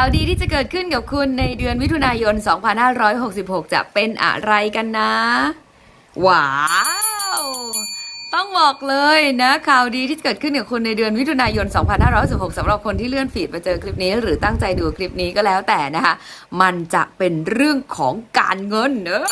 ข่าวดีที่จะเกิดขึ้นกับคุณในเดือนมิถุนายน 2566 จะเป็นอะไรกันนะ ว้าว ต้องบอกเลยนะข่าวดีที่เกิดขึ้นกับคุณในเดือนมิถุนายน 2566สำหรับคนที่เลื่อนฟีดมาเจอคลิปนี้ หรือตั้งใจดูคลิปนี้ก็แล้วแต่นะคะ มันจะเป็นเรื่องของการเงินเนอะ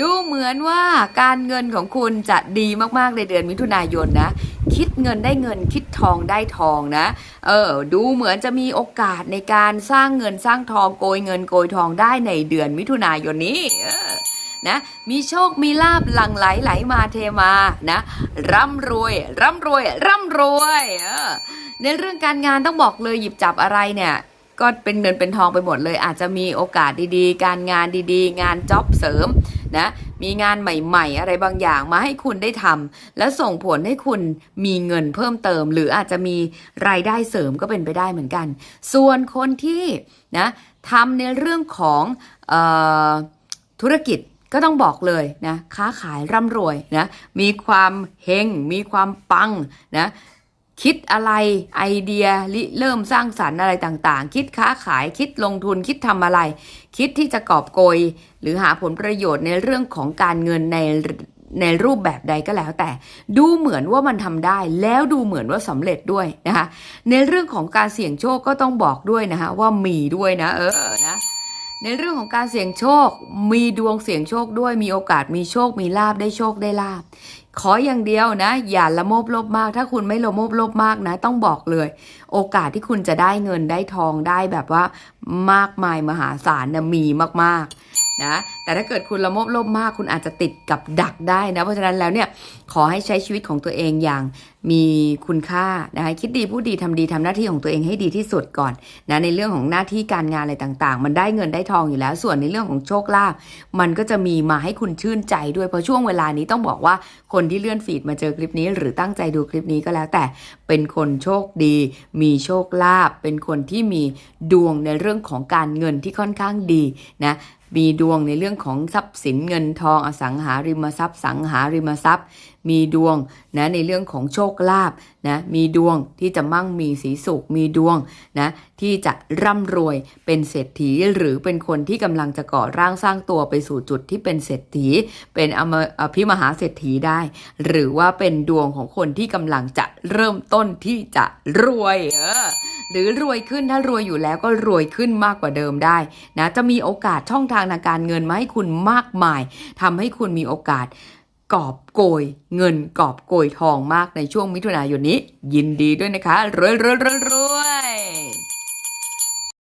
ดูเหมือนว่าการเงินของคุณจะดีมากๆในเดือนมิถุนายนนะ คิดเงินได้เงินคิดทองได้ทองนะเออดูเหมือนจะมีโอกาสในการสร้างเงินสร้างทองโกยเงินโกยทองได้ในเดือนมิถุนายนนี้นะมีโชคมีลาบหลั่งไหลไหลมาเทมานะร่ำรวยร่ำรวยร่ำรวยเออในเรื่องการงานต้องบอกเลยหยิบจับอะไรเนี่ย ก็เป็นเงินเป็นทองไปหมดเลย อาจจะมีโอกาสดีๆ การงานดีๆ งานจ็อบเสริมนะมีงานใหม่ๆ อะไรบางอย่างมาให้คุณได้ทำและส่งผลให้คุณมีเงินเพิ่มเติม หรืออาจจะมีรายได้เสริมก็เป็นไปได้เหมือนกัน ส่วนคนที่นะทำในเรื่องของออธุรกิจก็ต้องบอกเลยนะค้าขายร่ำรวยนะมีความเฮงมีความปังนะ คิดอะไรไอเดียริเริ่มสร้างสรรค์อะไรต่างๆ คิดค้าขายคิดลงทุนคิดทำอะไร คิดที่จะกอบโกย หรือหาผลประโยชน์ในเรื่องของการเงินในในรูปแบบใดก็แล้วแต่ ดูเหมือนว่ามันทำได้ แล้วดูเหมือนว่าสำเร็จด้วยนะคะ ในเรื่องของการเสี่ยงโชคก็ต้องบอกด้วยนะคะว่ามีด้วยนะ เออนะในเรื่องของการเสี่ยงโชค มีดวงเสี่ยงโชคด้วยมีโอกาสมีโชคมีลาบได้โชคได้ลาบ ขออย่างเดียวนะ อย่าละโมบโลภมาก ถ้าคุณไม่ละโมบโลภมากนะ ต้องบอกเลย โอกาสที่คุณจะได้เงินได้ทองได้แบบว่ามากมายมหาศาลนะมีมากๆ นะแต่ถ้าเกิดคุณละโมบโลภมากคุณอาจจะติดกับดักได้นะ เพราะฉะนั้นแล้วเนี่ยขอให้ใช้ชีวิตของตัวเองอย่างมีคุณค่านะคะคิดดีพูดดีทำดีทำหน้าที่ของตัวเองให้ดีที่สุดก่อนนะในเรื่องของหน้าที่การงานอะไรต่างๆ มันได้เงินได้ทองอยู่แล้ว ส่วนในเรื่องของโชคลาภมันก็จะมีมาให้คุณชื่นใจด้วยเพราะช่วงเวลานี้ต้องบอกว่าคนที่เลื่อนฟีดมาเจอคลิปนี้ หรือตั้งใจดูคลิปนี้ก็แล้วแต่เป็นคนโชคดี มีโชคลาภเป็นคนที่มีดวงในเรื่องของการเงินที่ค่อนข้างดีนะ มีดวงในเรื่องของทรัพย์สินเงินทองอสังหาริมทรัพย์สังหาริมทรัพย์ มีดวงนะในเรื่องของโชคลาภนะมีดวงที่จะมั่งมีสีสุข มีดวงนะที่จะร่ำรวยเป็นเศรษฐีหรือเป็นคนที่กำลังจะก่อร่างสร้างตัวไปสู่จุดที่เป็นเศรษฐี เป็นอมอภิมหาเศรษฐีได้ หรือว่าเป็นดวงของคนที่กำลังจะเริ่มต้นที่จะรวยเออ หรือรวยขึ้นถ้ารวยอยู่แล้วก็รวยขึ้นมากกว่าเดิมได้นะจะมีโอกาสช่องทางทางการเงินมาให้คุณมากมายทำให้คุณมีโอกาสกอบโกยเงินกอบโกยทองมากในช่วงมิถุนายนนี้ ยินดีด้วยนะคะรวยรวยรวย